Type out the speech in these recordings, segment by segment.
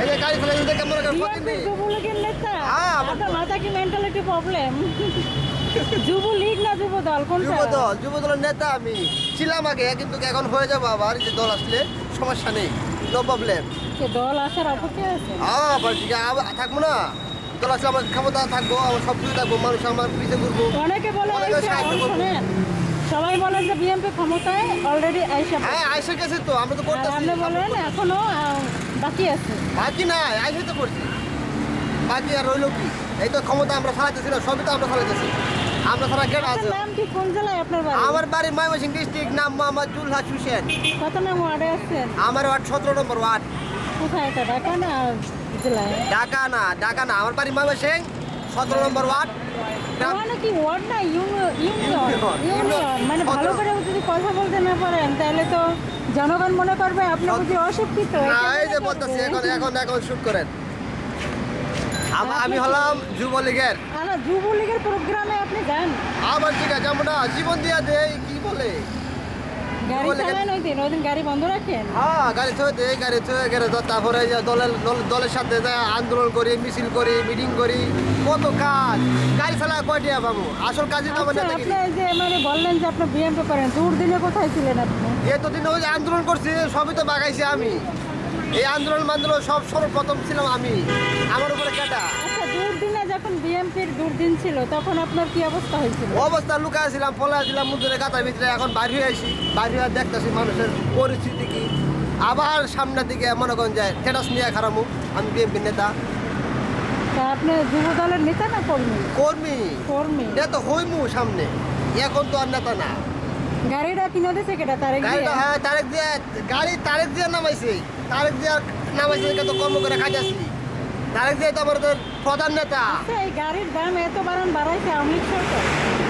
এই যে গাড়ি চালাই দেখে মনে করেন প্রতিদিন। যুবলীগের নেতা। আপনার মাথা কি মেন্টালিটি প্রবলেম যুবলীগ না যুব দল কোনটা? যুব দল যুব দলের নেতা আমি। ছিলাম আগে কিন্তু এখন হয়ে যাব আবার। যে দল আসলে সমস্যা নেই নো প্রবলেম দল আসার অপেক্ষা আছে? আবার আবার থাকব না। দল আসলে আমার ক্ষমতা থাকব আমার সব কিছু থাকব মানুষ আমার পিছিয়ে ঘুরবো। অনেকে বলে। শোনেন সবাই বলেন যে বিএনপি ক্ষমতায় অলরেডি আইসা হ্যাঁ আইসে গেছে তো আমরা তো আর করতেছি। আপনি বলেন এখনও বাকি আছে। বাকি নাই আইসে তো করছি। বাকি আর রইল কি? এই তো ক্ষমতা আমরা চালাইতেছি না সবই তো আমরা চালাইতেছি আমরা ছাড়া কেন আছে। নাম কি? কোন জেলায় আপনার বাড়ি? আমার বাড়ি ময়মনসিং ডিস্ট্রিক্ট নাম মোহাম্মদ জুলহাস হোসেন কত নাম ওয়ার্ডে আছেন? আমার ওয়ার্ড সতেরো নম্বর ওয়ার্ড। কোথায় এটা? ঢাকা না জেলায়? ঢাকা না ঢাকা না আমার বাড়ি ময়মনসিং সতেরো নম্বর ওয়ার্ড। ওখানে কি? ওয়ার্ড না ইউনিয়ন। ইউনিয়ন মানে কথা বলতে না পারেন তাহলে তো জনগণ মনে করবে আপনি বুঝি অশিক্ষিত। এই যে বলতেছি। এখন এখন এখন শুট করেন। আম- হলাম যুবলীগের। যুবলীগের প্রোগ্রামে আপনি যান। আবার ঠিক আছে আমরা জীবন দিয়া দেই কি বলে? গাড়ি চালান ওই দিন ওই দিন গাড়ি বন্ধ রাখেন? হ্যাঁ গাড়ি থয়ে দেই গাড়ি থয়ে গেলে তারপরে দলের দলের সাথে আন্দোলন করি মিছিল করি মিটিং করি কত কাজ। গাড়ি চালা পাবো? আসল তো আচ্ছা আপনি যে মানে বললেন যে আপনি বিএমপি করেন দুর্দিনে কোথায় ছিলেন আপনি? এতদিন ওই যে আন্দোলন করছি সবই তো বাগাইছি আমি। এই আন্দোলন মান্দোলন সব সর্বপ্রথম ছিলাম আমি আমার উপরে কেটা আচ্ছা দুর্দিনে যখন দুর্দিন ছিল তখন আপনার কি অবস্থা হয়েছিল? অবস্থা লুকায় ছিলাম পলা ছিলাম মুদ্রে গাতার ভিতরে এখন বাইরে হয়ে আসি বাইরে হয়ে দেখতেছি মানুষের পরিস্থিতি কি। আবার সামনের দিকে মনে করেন যায় স্ট্যাটাস নিয়ে খারাপু আমি বিএনপি নেতা। তা আপনি যুব দলের নেতা না কর্মী? কর্মী। কর্মী। নেতা হইমু সামনে। এখন তো আর নেতা না। গাড়িটা কিনে দিছে কেটা তারে গাড়িটা হ্যাঁ তারেক দিয়ে। গাড়ি তারেক দিয়ে নামাইছে। তারেক দিয়ে নামাইছে দেখে তো কর্ম করে খাইতেছি। তারেক তো আমাদের প্রধান নেতা। আচ্ছা এই গাড়ির দাম এত বাড়ান বাড়াইছে আওয়ামী লীগ সরকার?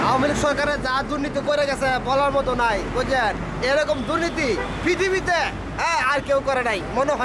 আওয়ামী লীগ সরকারের যা দুর্নীতি করে গেছে বলার মতো নাই বুঝলেন? এরকম দুর্নীতি পৃথিবীতে হ্যাঁ আর কেউ করে নাই মনে হয়